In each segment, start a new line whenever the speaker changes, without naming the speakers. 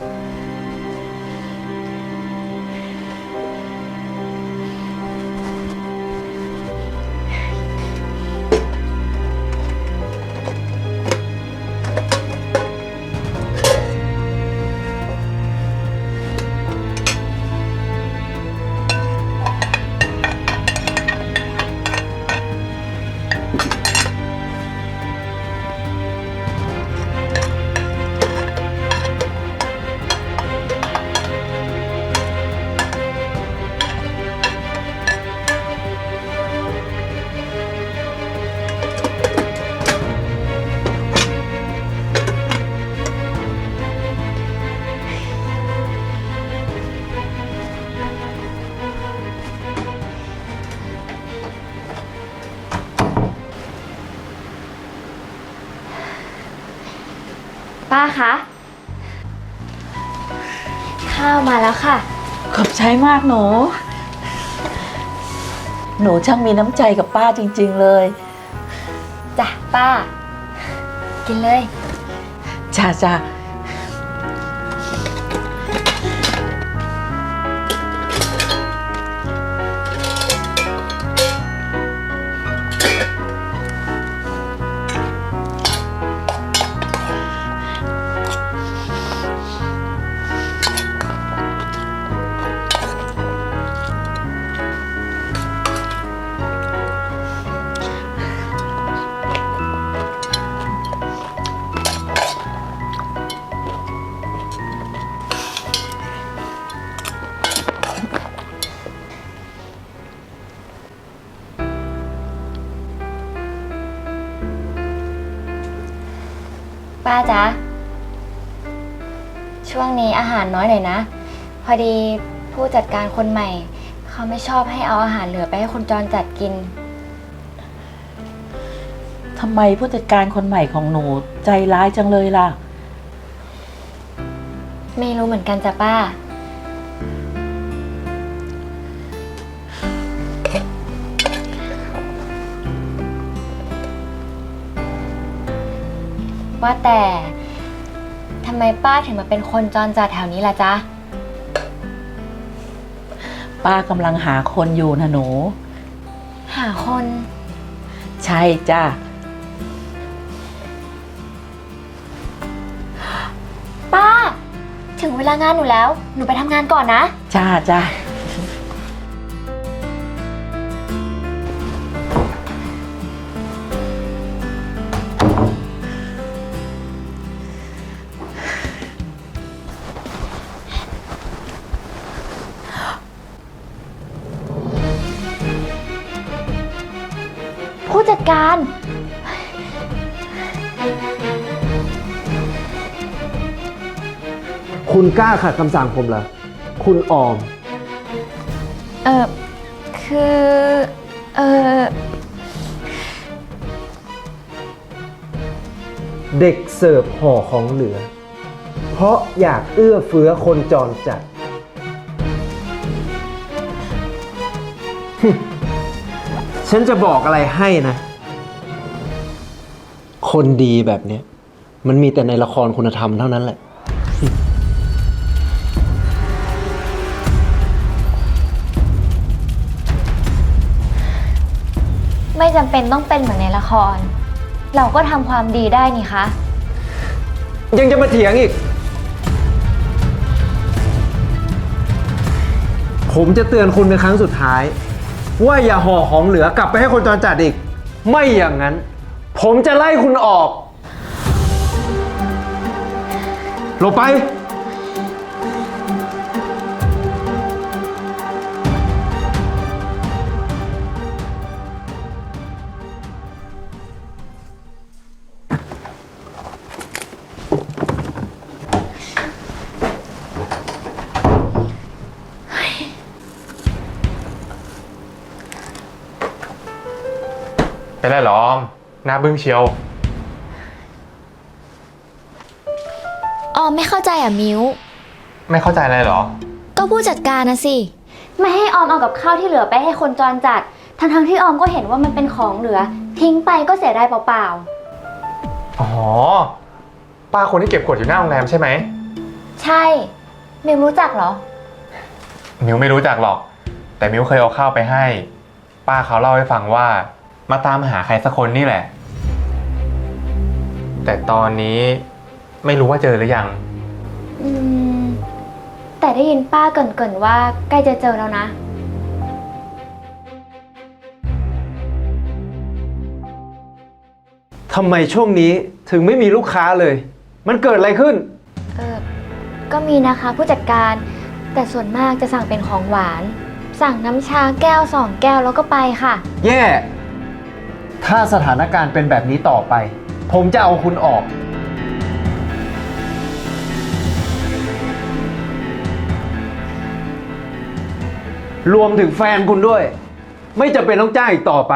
了。 ป้าคะ ข้าวมาแล้วค่ะ
ขอบใจมากหนู หนูช่างมีน้ำใจกับป้าจริง ๆ เลย
จ้ะป้า กินเลย
จ้าจ้า
ป้าจ๊ะ ช่วงนี้อาหารน้อยหน่อยนะ พอดีผู้จัดการคนใหม่ เขาไม่ชอบให้เอาอาหารเหลือไปให้คนจรจัดกิน
ทำไมผู้จัดการคนใหม่ของหนูใจร้ายจังเลยล่ะ
ไม่รู้เหมือนกันจ้ะป้า ว่าแต่ทำไมป้าถึงมาเป็นคนจรจัดแถวนี้ล่ะจ๊ะ
ป้ากำลังหาคนอยู่นะหนู
หาคน
ใช่จ้า
ป้า ถึงเวลางานหนูแล้ว หนูไปทำงานก่อนนะ
จ้าจ้า
คุณกล้าขัดคำสั่งผมเหรอ คุณออม
เออคือ เออ
เด็กเสิร์ฟห่อของเหลือ เพราะอยากเอื้อเฟื้อคนจรจัด ฉันจะบอกอะไรให้นะ คนดีแบบเนี้ย มันมีแต่ในละครคุณธรรมเท่านั้นแหละ
ไม่จำเป็นต้องเป็นเหมือนในละคร เราก็ทำความดีได้นี่คะ
ยังจะมาเถียงอีก ผมจะเตือนคุณเป็นครั้งสุดท้าย ว่าอย่าห่อของเหลือกลับไปให้คนจรจัดอีก ไม่อย่างนั้น ผมจะไล่คุณออกหลบไป
เป็นไรเหรอออมหน้าบึ้งเชียว
ออมไม่เข้าใจอะมิว
ไม่เข้าใจอะไรเหรอ
ก็ผู้จัดการนะสิ ไม่ให้ออมเอากับข้าวที่เหลือไปให้คนจรจัดทั้งๆที่ออมก็เห็นว่ามันเป็นของเหลือ ทิ้งไปก็เสียดายเปล่า
อ๋อ ป้าคนที่เก็บขวดอยู่หน้าโรงแรมใช่ไหม
ๆ ใช่ มิวรู้จักเหรอ
มิวไม่รู้จักหรอก แต่มิวเคยเอาข้าวไปให้ ป้าเขาเล่าให้ฟังว่า มาตามหาใครสักคนนี่แหละ แต่ตอนนี้ไม่รู้ว่าเจอหรือยัง
อืม แต่ได้ยินป้าเกรินๆว่าใกล้จะเจอแล้วนะ
ทำไมช่วงนี้ถึงไม่มีลูกค้าเลย มันเกิดอะไรขึ้น
เออ ก็มีนะคะผู้จัดการ แต่ส่วนมากจะสั่งเป็นของหวาน สั่งน้ำชาแก้วสองแก้วแล้วก็ไปค่ะ
แย่ ถ้าสถานการณ์เป็นแบบนี้ต่อไป ผมจะเอาคุณออก รวมถึงแฟนคุณด้วย ไม่จำเป็นต้องจ้างอีกต่อไป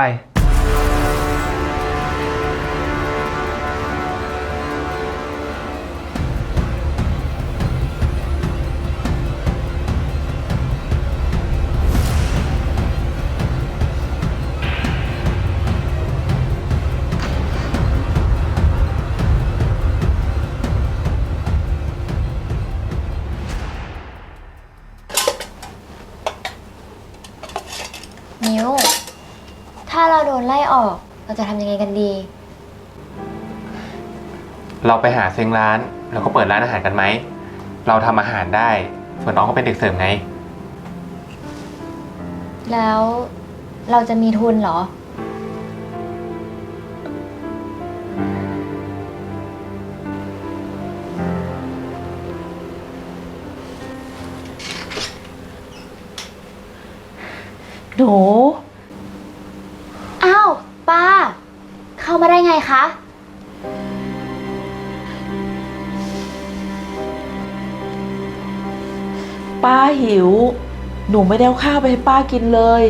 มิวถ้าเราโดนไล่ออก เราจะทำยังไงกันดี
เราไปหาเซ้งร้าน แล้วก็เปิดร้านอาหารกันไหม เราทำอาหารได้ ส่วนน้องก็เป็นเด็กเสิร์ฟไง
แล้วเราจะมีทุนเหรอ
หนู
อ้าวป้า เข้ามาได้ไงคะ
ป้าหิว หนูไม่ได้เอาข้าวไปให้ป้ากินเลย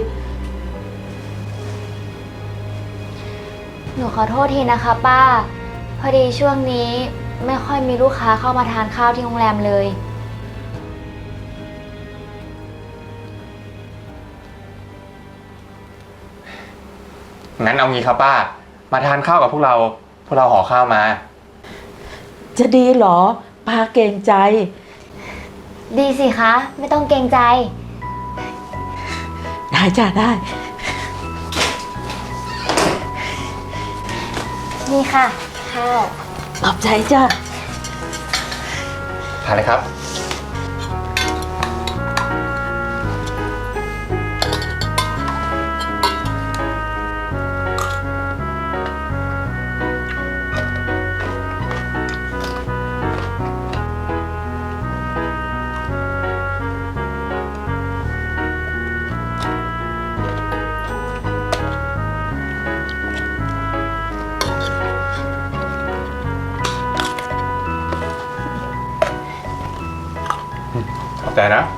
หนูขอโทษทีนะคะ ป้า พอดีช่วงนี้ไม่ค่อยมีลูกค้าเข้ามาทานข้าวที่โรงแรมเลย
งั้นเอางี้ครับป้า มาทานข้าวกับพวกเรา พวกเราห่อข้าวมา
จะดีเหรอป้าเกรงใจ
ดีสิคะ ไม่ต้องเกรงใจ
ได้จ้ะได้
นี่ค่ะ ข้าว
ขอบใจจ้ะ
ทานเลยครับ ข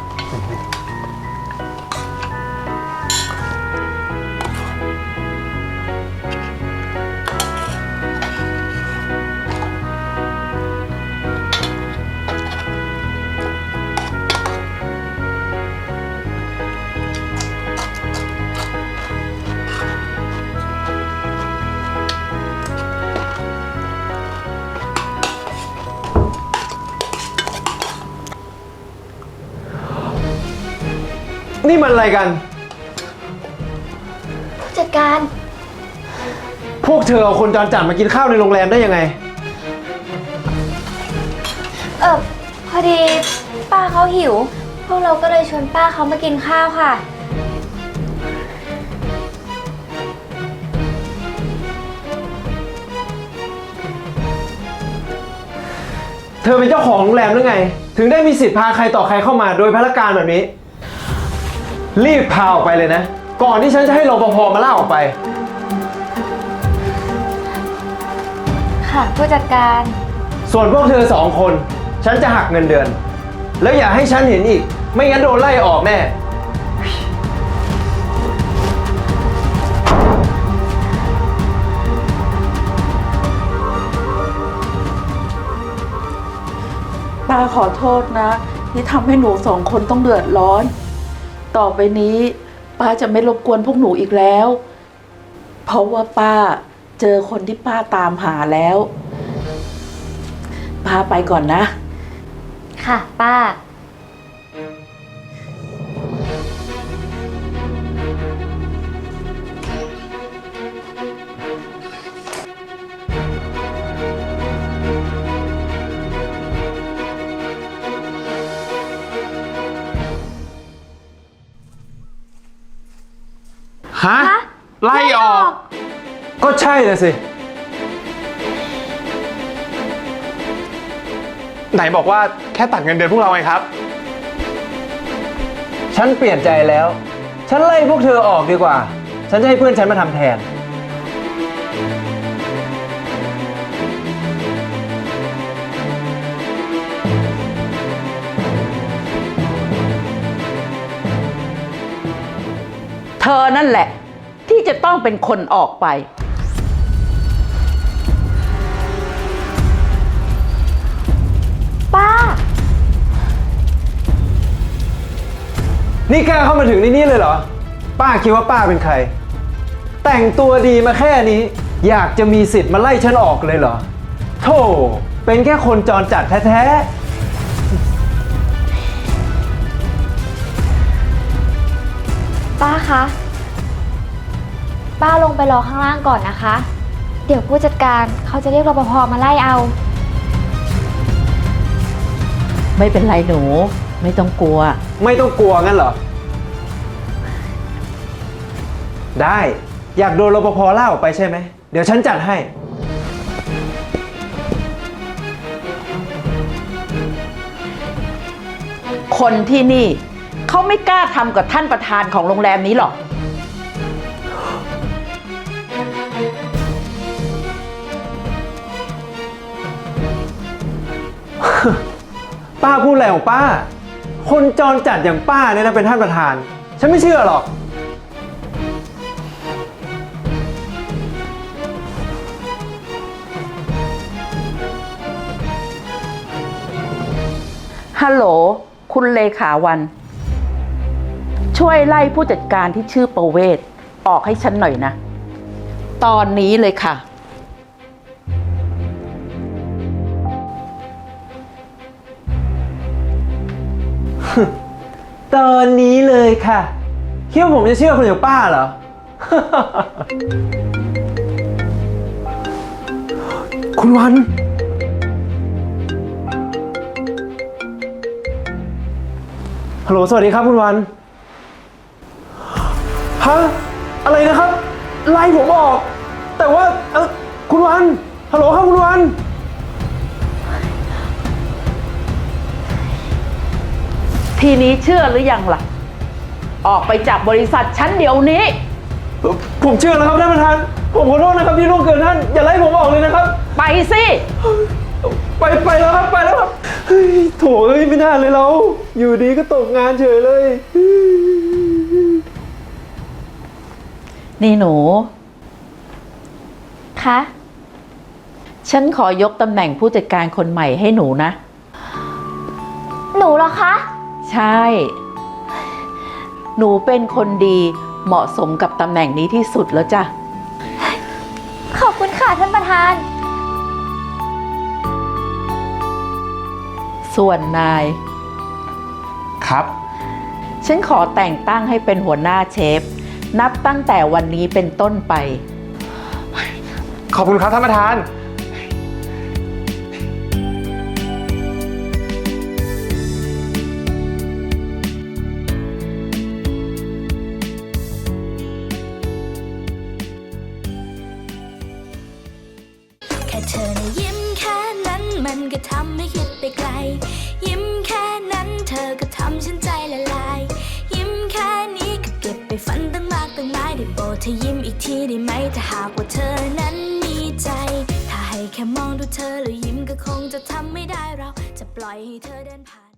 นะ
นี่มันอะไรกัน
ผู้จัดการ
พวกเธอเอาคนจรจัดมากินข้าวในโรงแรมได้ยังไง
เออพอดีป้าเขาหิว พวกเราก็เลยชวนป้าเขามากินข้าวค่ะ
เธอเป็นเจ้าของโรงแรมหรือไง ถึงได้มีสิทธิ์พาใครต่อใครเข้ามาโดยพละการแบบนี้ รีบพาออกไปเลยนะ ก่อนที่ฉันจะให้รปภมาล่าออกไป
ค่ะผู้จัดการ
ส่วนพวกเธอสองคน ฉันจะหักเงินเดือน แล้วอย่าให้ฉันเห็นอีก ไม่งั้นโดนไล่ออกแน่
ป้าขอโทษนะ ที่ทำให้หนูสองคนต้องเดือดร้อน ต่อไปนี้ ป้าจะไม่รบกวนพวกหนูอีกแล้ว เพราะว่าป้าเจอคนที่ป้าตามหาแล้ว ป้าไปก่อนนะ
ค่ะ ป้า
ฮะ
ฮะ
ไล่ออก
ก็ใช่เลยสิ
ไหนบอกว่าแค่ตัดเงินเดือนพวกเราไงครับ
ฉันเปลี่ยนใจแล้ว ฉันไล่พวกเธอออกดีกว่า ฉันจะให้เพื่อนฉันมาทำแทน
อนั่นแหละ ที่จะต้องเป็นคนออกไป
ป้า
นี่กล้าเข้ามาถึงในนี้เลยเหรอ ป้าคิดว่าป้าเป็นใคร แต่งตัวดีมาแค่นี้ อยากจะมีสิทธิ์มาไล่ฉันออกเลยเหรอโธ่เป็นแค่คนจรจัดแท้
ป้าคะ ป้าลงไปรอข้างล่างก่อนนะคะ เดี๋ยวผู้จัดการเขาจะเรียกรปภมาไล่เอา
ไม่เป็นไรหนู ไม่ต้องกลัว
ๆไม่ต้องกลัวงั้นเหรอ ได้ อยากโดนรปภล่าออกไปใช่ไหม เดี๋ยวฉันจัดให้
คนที่นี่ เขาไม่กล้าทำกับท่านประธานของโรงแรมนี้หรอก
ป้าพูดอะไรของป้า คนจรจัดอย่างป้าเนี่ยนะเป็นท่านประธาน ฉันไม่เชื่อหรอก
ฮัลโหล คุณเลขาวัน ช่วยไล่ผู้จัดการที่ชื่อประเวศออกให้ฉันหน่อยนะ ตอนนี้เลยค่ะ
ตอนนี้เลยค่ะ คิดว่าผมจะเชื่อคนอย่างป้าเหรอ คุณวัน ฮัลโหล สวัสดีครับคุณวันะอะไรนะครับ ไล่ผมออก แต่ว่าเออคุณวันฮัลโหลครับคุณวัน
ทีนี้เชื่อหรือยังล่ะ ออกไปจากบริษัทฉันเดี๋ยวนี้
ผมเชื่อแล้วครับท่านประธาน ผมขอโทษนะครับที่ล่วงเกินท่าน อย่าไล่ผมออกเลยนะครับ
ไปสิ
ไปไปแล้วครับไปแล้วครับเฮ้ยโถเอ้ยไม่น่าเลยเรา อยู่ดีก็ตกงานเฉยเลย
นี่หนู
คะ
ฉันขอยกตำแหน่งผู้จัดการคนใหม่ให้หนูนะ
หนูเหรอคะ
ใช่ หนูเป็นคนดีเหมาะสมกับตำแหน่งนี้ที่สุดแล้วจ้ะ
ขอบคุณค่ะท่านประธาน
ส่วนนาย
ครับ
ฉันขอแต่งตั้งให้เป็นหัวหน้าเชฟ นับตั้งแต่วันนี้เป็นต้นไป
ขอบคุณครับท่านประธาน
ล้วยิ้มก็คงจะทำไม่ได้เราจะปล่อยให้เธอเดินผ่าน น